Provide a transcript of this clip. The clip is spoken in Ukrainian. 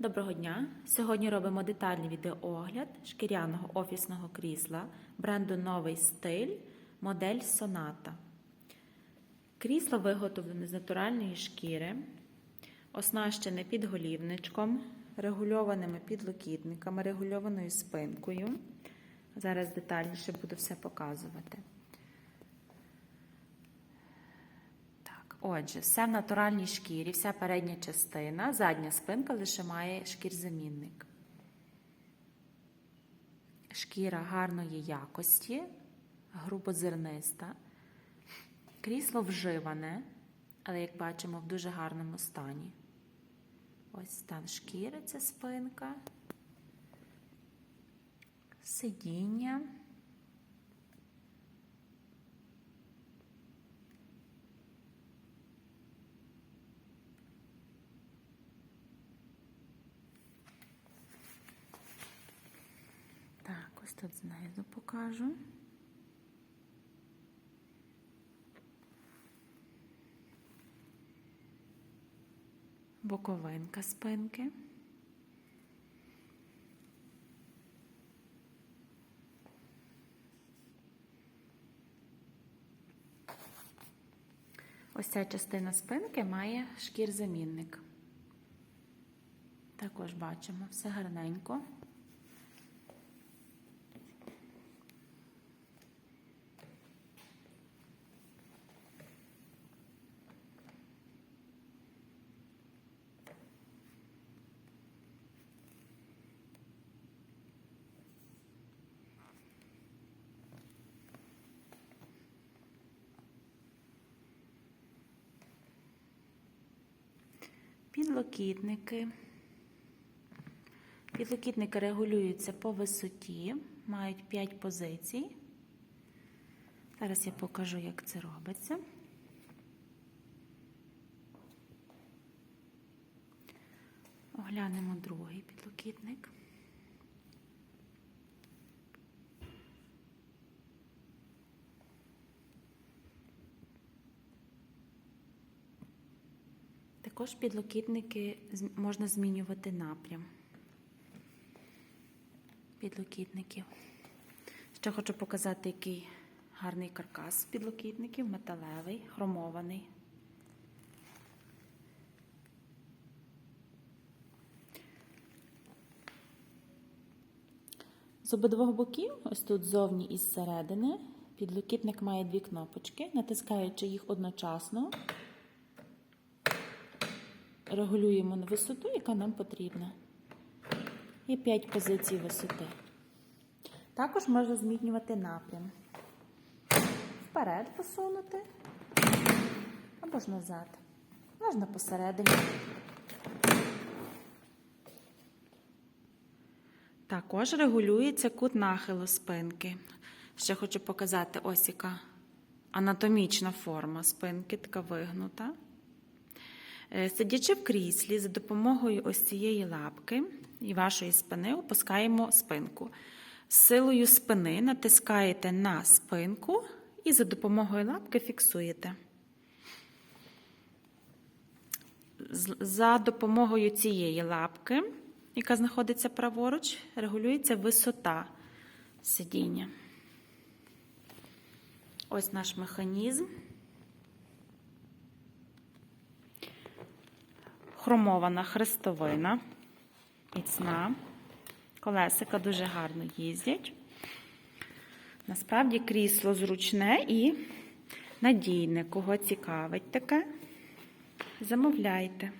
Доброго дня! Сьогодні робимо детальний відеоогляд шкіряного офісного крісла бренду Новий стиль, модель Соната. Крісло виготовлене з натуральної шкіри, оснащене підголівничком, регульованими підлокітниками, регульованою спинкою. Зараз детальніше буду все показувати. Отже, все в натуральній шкірі, вся передня частина, задня спинка лише має шкірзамінник. Шкіра гарної якості, грубозерниста. Крісло вживане, але, як бачимо, в дуже гарному стані. Ось стан шкіри це спинка, сидіння. Ось тут знизу покажу. Боковинка спинки. Ось ця частина спинки має шкірзамінник. Також бачимо все гарненько. Підлокітники. Підлокітники регулюються по висоті, мають 5 позицій. Зараз я покажу, як це робиться. Оглянемо другий підлокітник. Також підлокітники можна змінювати напрям підлокітників. Ще хочу показати, який гарний каркас підлокітників, металевий, хромований. З обидвох боків, ось тут ззовні і зсередини, підлокітник має дві кнопочки, натискаючи їх одночасно регулюємо на висоту, яка нам потрібна. І 5 позицій висоти. Також можна змінювати напрям. Вперед посунути або ж назад. Можна посередині. Також регулюється кут нахилу спинки. Ще хочу показати ось яка анатомічна форма спинки, така вигнута. Е, Сидячи в кріслі, за допомогою ось цієї лапки і вашої спини опускаємо спинку. Силою спини натискаєте на спинку і за допомогою лапки фіксуєте. За допомогою цієї лапки, яка знаходиться праворуч, регулюється висота сидіння. Ось наш механізм. Хромована хрестовина, міцна. Колесика дуже гарно їздять. Насправді крісло зручне і надійне. Кого цікавить таке, замовляйте.